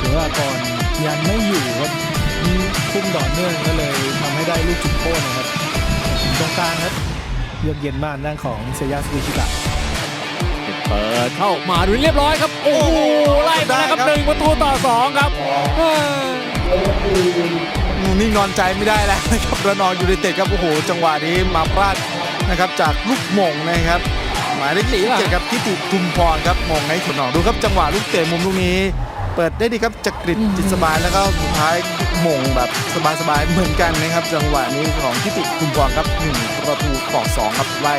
หถือว่าก่อนยังไม่อยู่ครับคุ้มต่อเนื่องก็เลยทำให้ได้ลูกจุดโทษนะครับตรงกลางครับเยือกเย็นมากด้านของเซยาสวิชิกะเปิดเข้ามาดูเรียบร้อยครับ โอ้โหไล่มาแล้วครับหนึ่งประตูต่อสองครับเออนี่งอนใจไม่ได้แล้วนะครับระนองยูไนเต็ดครับโอ้โหจังหวะนี้มาพลาดนะครับจากลูกหม่งนะครับ หมายเลขสี่เจ็ดครับทิติทุมพรครับมงให้ขุนหนองดูครับจังหวะลูกเตะมุมลูกนี้ เปิดได้ดีครับจักริดจิตสบายแล้วก็สุดท้ายหม่งแบบสบายๆเหมือนกันนะครับ จังหวะนี้ของทิติทุมพรครับหนึ่งประตูต่อสองครับไล่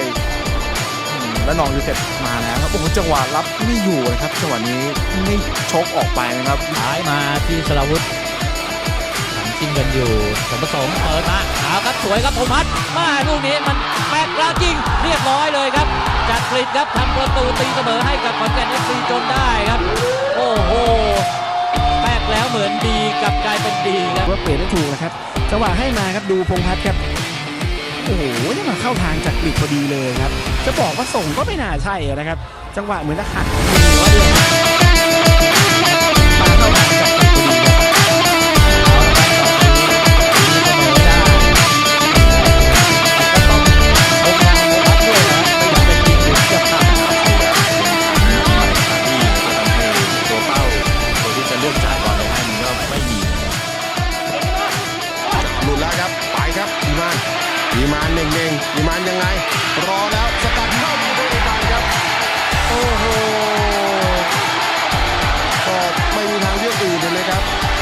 อืมและนองยูไนเต็ดมาแล้วครับโอ้โหจังหวะรับไม่อยู่นะครับจังหวะนี้ไม่ชกออกไปนะครับซ้ายมาที่สราวุธหันจิ้ม กันอยู่สมประสงค์เปิดมาเอาครับสวยครับโทมัสมาลูกนี้มันแปกแล้วจริงเรียบร้อยเลยครับ จากกรีฑครับทำประตูตีเสมอให้กับขอนแก่นเอฟซีจนได้ครับ โอ้โหแปกแล้วเหมือนดีกับกลายเป็นดีครับว่าเปลี่ยนได้ถูกนะครับจังหวะให้มาครับดูพงพัฒน์ครับโอ้โหนี่มาเข้าทางจากกรีดพอดีเลยครับ จะบอกว่าส่งก็ไม่น่าใช่นะครับ จังหวะเหมือนจะหัก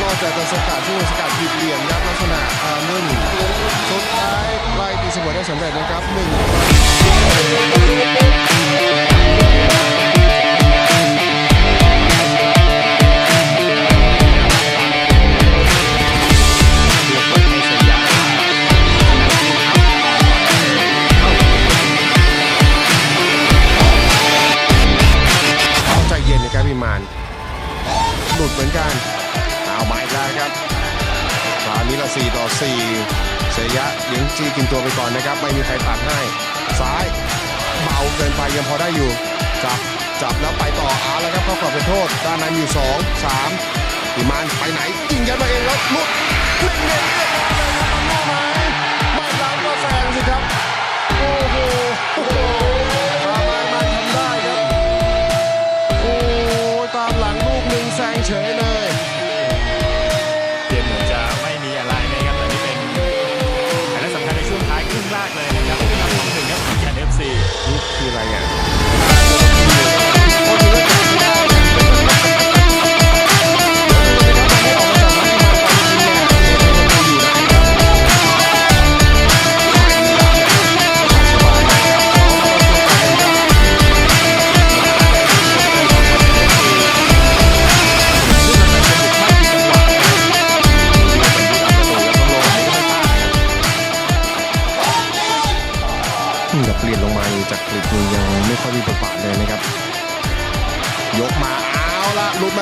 ก็จากจะสกัดช่งสกัดผิดเหลี่ยมครับลักษณะอาร์มึนสุดท้ายไล่ตีเสมอได้สำเร็จนะครับหนึ่งต้องใจเย็นนะครับพี่มานหลุดเหมือนกัน เอาไม้ได้ครับคราวนี้เรา4ต่อ 4 เสยะเลี้ยงจีกินตัวไปก่อนนะครับ ไม่มีใครตัดให้ ซ้ายเบาเกินไปยังพอได้อยู่ จับ จับแล้วไปต่ออาแล้วครับเข้ากรอบเป็นโทษ ด้านในมีอยู่2 3พี่มานไปไหนยิงยัดมาเองแล้วหลุดเล่นเล่นเรียบร้อยเลยครับมันรู้ไหมไม่รับก็แซงสิครับ โอ้โห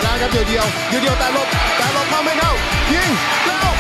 แล้วครับเดียวเดียวเดียวเดียวแต่หลบแต่หลบเข้าไม่เข้ายิงแล้ว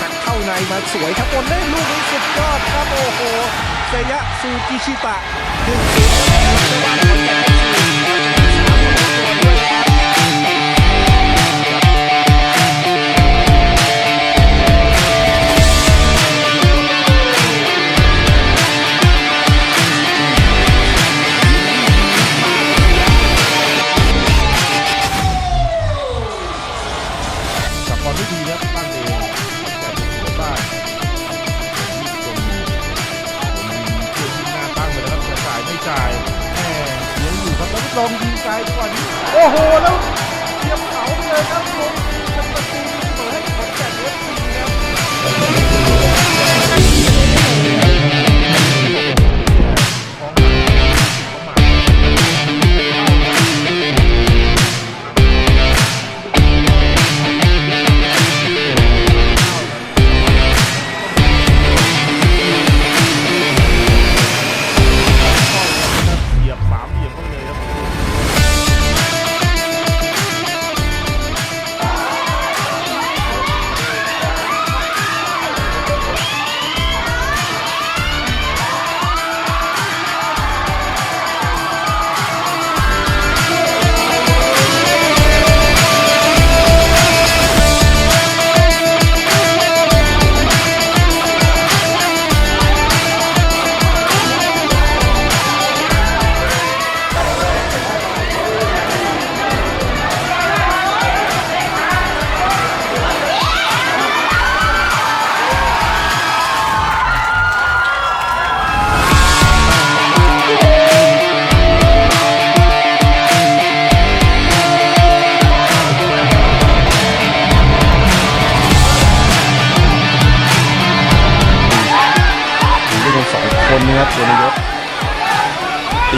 หักเข้าในมาสวยครับบนเล่นลูกนี้สุดยอดครับโอ้โหเซยะซูกิชิตะหนึ่งศูนย์ ลองยิงไกลก่อน โอ้โห แล้วเทียบเขาไปเลยครับลง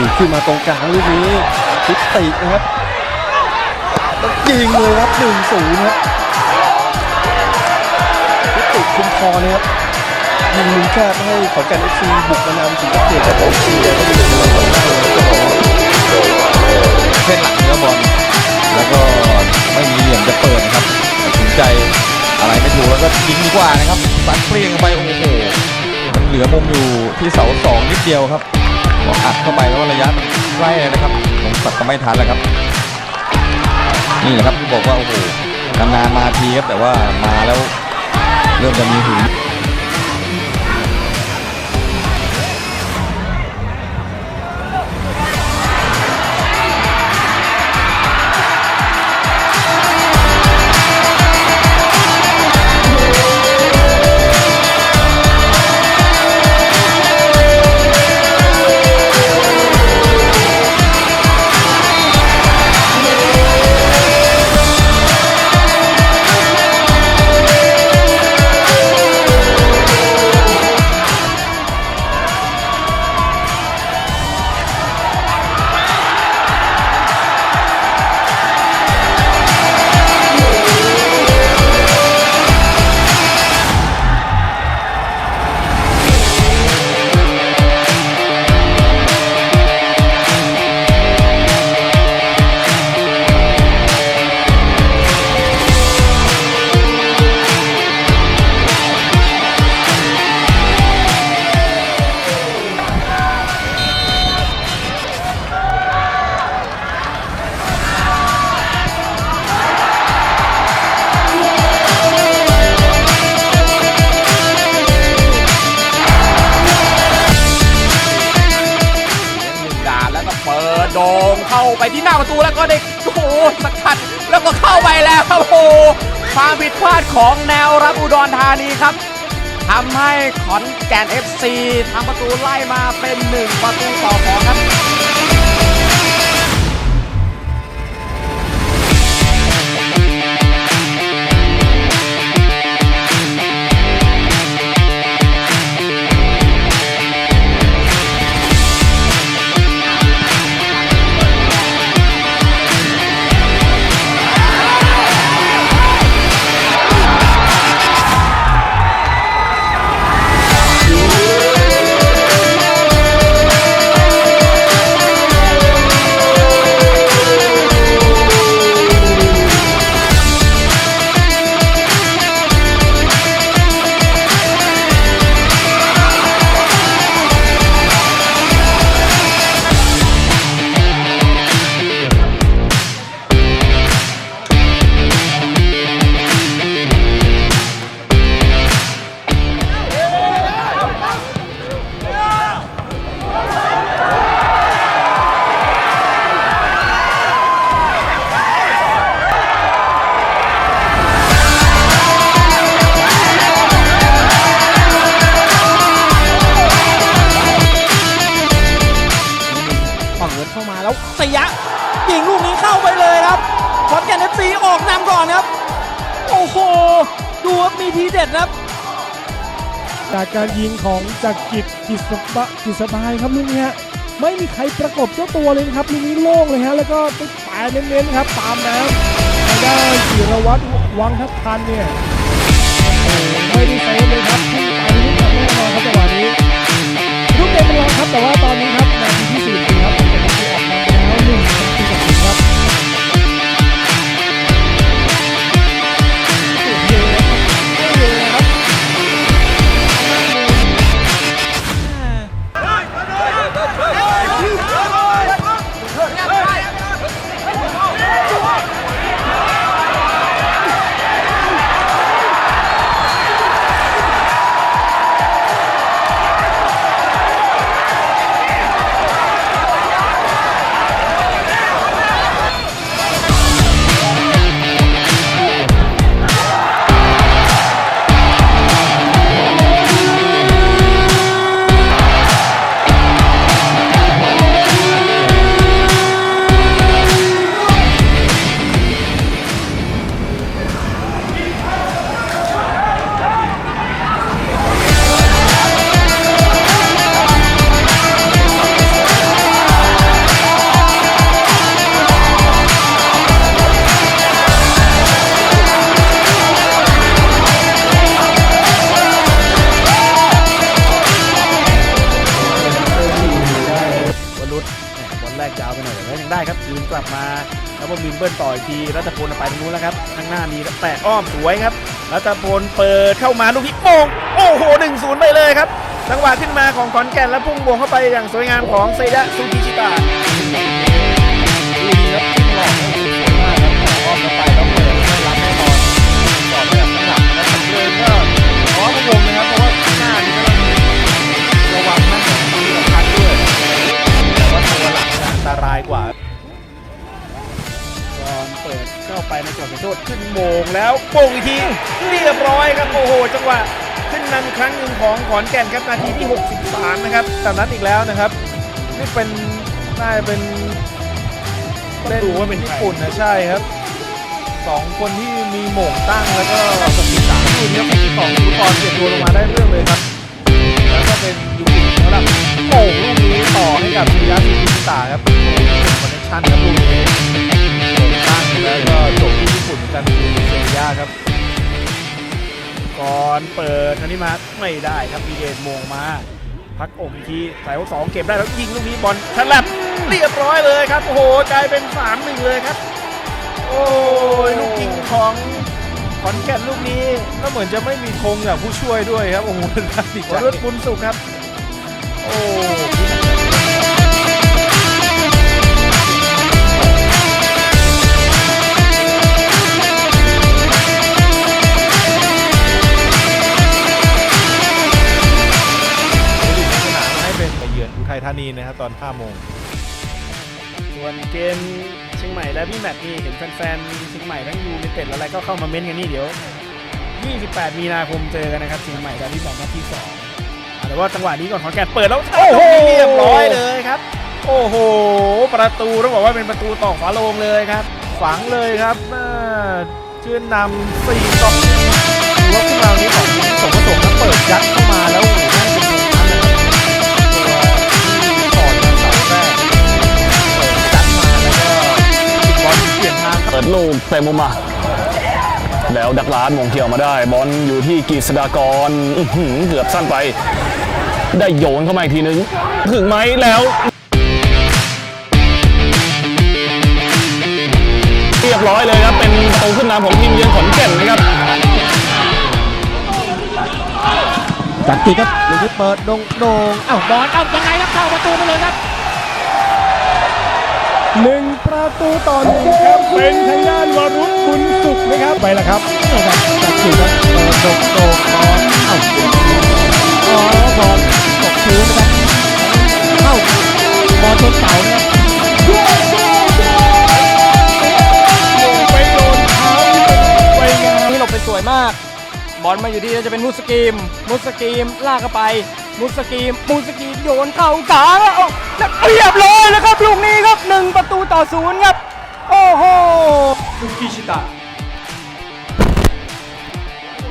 ีขึ้นมาตรงกลางลูกนี้ทิตินะครับยิงเลยครับหนึ่งศูนย์ครับทิติคุมพรนะครับยิงมุมแคบให้ขอนแก่นเอฟซีบุกมานำถึงกับเกียรติกับเอฟซีแล้ก็อยู่ในตำแหน่งได้เลยก็บอกเส้นหลังเนื้อบอลแล้วก็ไม่มีเหลี่ยมจะเปิดนะครับตัดสินใจอะไรไม่ถูกแล้วก็ยิงดีกว่านะครับสัดเปรี้ยงไปโอ้โหมันเหลือมุมอยู่ที่เสาสองนิดเดียวครับ ออัดเข้าไปแล้วระยะมันใกล้เลยนะครับผมตัดก็ไม่ทันแล้วครับ นี่แหละครับที่บอกว่าโอ้โหนานๆมาทีครับแต่ว่ามาแล้วเริ่มจะมีหืน เข้าไปที่หน้าประตูแล้วก็ได้โอ้โหสกัดแล้วก็เข้าไปแล้วครับโอ้ความผิดพลาดของแนวรับอุดรธานีครับทำให้ขอนแก่น FC ทำประตูไล่มาเป็น 1 ประตูต่อ2ครับ การยิงของจากกิจกิจสบะกิสบายครับลูกนี้ไม่มีใครประกบเจ้าตัวเลยครับลูกนี้โล่งเลยฮะแล้วก็ไปแปะเน้นๆครับ ตามน้ำทางด้สิรวัตรวังทัพทันเนี่ยไม่ได้เซฟเลยครับที่ไปลุกแน่นอนครับจังหวะนี้ลูกเกมเป็นรองครับแต่ว่าตอนนี้ครับนาทีที่สี่ อ้อมสวยครับรัตพลเปิดเข้ามาลูกนี้โป่งโอ้โหหนึ่งศูนย์ไปเลยครับจังหวะขึ้นมาของขอนแก่นแล้วพุ่งบวงเข้าไปอย่างสวยงามของเซยะซูกิชิตะอันตรายกว่าาไปในกรอบเขตโทษขึ้นโมงแล้วโป่งอีกทีเรียบร้อยครับโอ้โหจังหวะขึ้นนำครั้งหนึ่งของขอนแก่นครับนาทีที่ 63 นะครับแต่นั้นอีกแล้วนะครับ นี่เป็นน่าจะเป็นเล่นว่าเป็นญี่ปุ่นนะใช่ครับสองคนที่มีโหม่งตั้งแล้วก็63รุ่นครับสองฟุตบอลเปลี่ยตัวลงมาได้เรื่องเลยครับ แล้วก็เป็นยูกิแล้วโป่งลูกนี้ต่อให้กับพิยาสุกิตาครับโอ้โหเป็นคอนเนคชั่นครับลูกนี้ แล้วก็จบที่ญี่ปุ่นเหมือนกันคือเซย่าครับ ก่อนเปิดอันนี้มาไม่ได้ครับมีเดนโมงมา พักอกอีกทีสายสองเก็บได้แล้วยิงลูกนี้บอลฉลับเรียบร้อยเลยครับ โอ้โหกลายเป็น3าหนึ่งเลยครับ โอ้ยลูกยิงของขอนแก่นลูกนี้ก็เหมือนจะไม่มีธงอย่างผู้ช่วยด้วยครับ โอ้โหน่าดีวใจรุษบุญสุขครับ โอ้านีนะครับตอน5โมงส่วนเกมเชียงใหม่และพี่แมตช์นี่เห็นแฟนๆเชียงใหม่ทั้งยูไนเต็ดอะไรก็เข้ามาเม้นต์กันนี่เดี๋ยว 28 มีนาคมเจอกันนะครับเชียงใหม่และพี่แมตช์นัดที่สองอะแต่ว่าจังหวะนี้ก่อนขอนแก่นเปิดแล้วโอ้โหเรียบร้อยเลยครับ โอ้โห ประตูต้องบอกว่าเป็นประตูตอกฝาโลงเลยครับฝังเลยครับอ่าชื่นนำสี่ต่อถือว่าขึ้นมาวันนี้ของสมประสงค์นั้นเปิดยัดเข้ามาแล้วโอ้โห เปิดลูกเตะมุมมา แล้วดักล้านมงเกี่ยวมาได้ บอลอยู่ที่กฤษดากรเกือบสั้นไป ได้โยนเข้ามาอีกทีนึง ถึงไหมแล้วเรียบร้อยเลยครับ เป็นประตูขึ้นนำของทีมเยือนขอนแก่นนะครับจัดกีครับลูกที่เปิดโด่งโด่งอ้าวบอลเอ้ายังไงครับเข้าประตูไปเลยครับ หนึ่งประตูต่อหนึ่งครับเป็นทางด้านวรุษบุญสุขนะครับไปแล้วครับนี่ครับจัดกีครับเปิดโด่งโด่งบอลเอ้าอ๋อบอลตกพื้นนะครับเข้าบอลชนเสานะครับไปโดนเท้าไปงามนี่หลบไปสวยมาก บอลมาอยู่ที่น่าจะเป็นมุสกีมมุสกีมลากเข้าไป มุสกีมุสกีโยนเข้ากลางแล้วเรียบร้อยแล้วครับลูกนี้ครับหนึ่งประตูต่อศูนย์ครับ โอ้โหฟุกิชิตะ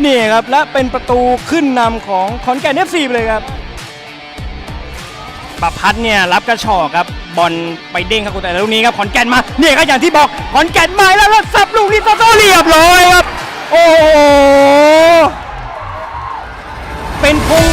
นี่ครับและเป็นประตูขึ้นนำของขอนแก่นเอฟซีเลยครับประพัดเนี่ยรับกระชอครับบอลไปเด้งครับแต่ลูกนี้ครับขอนแก่นมาเนี่ยก็อย่างที่บอกขอนแก่นมาแล้วสับลูกนี้ซะเรียบร้อยครับ โอ้เป็นพง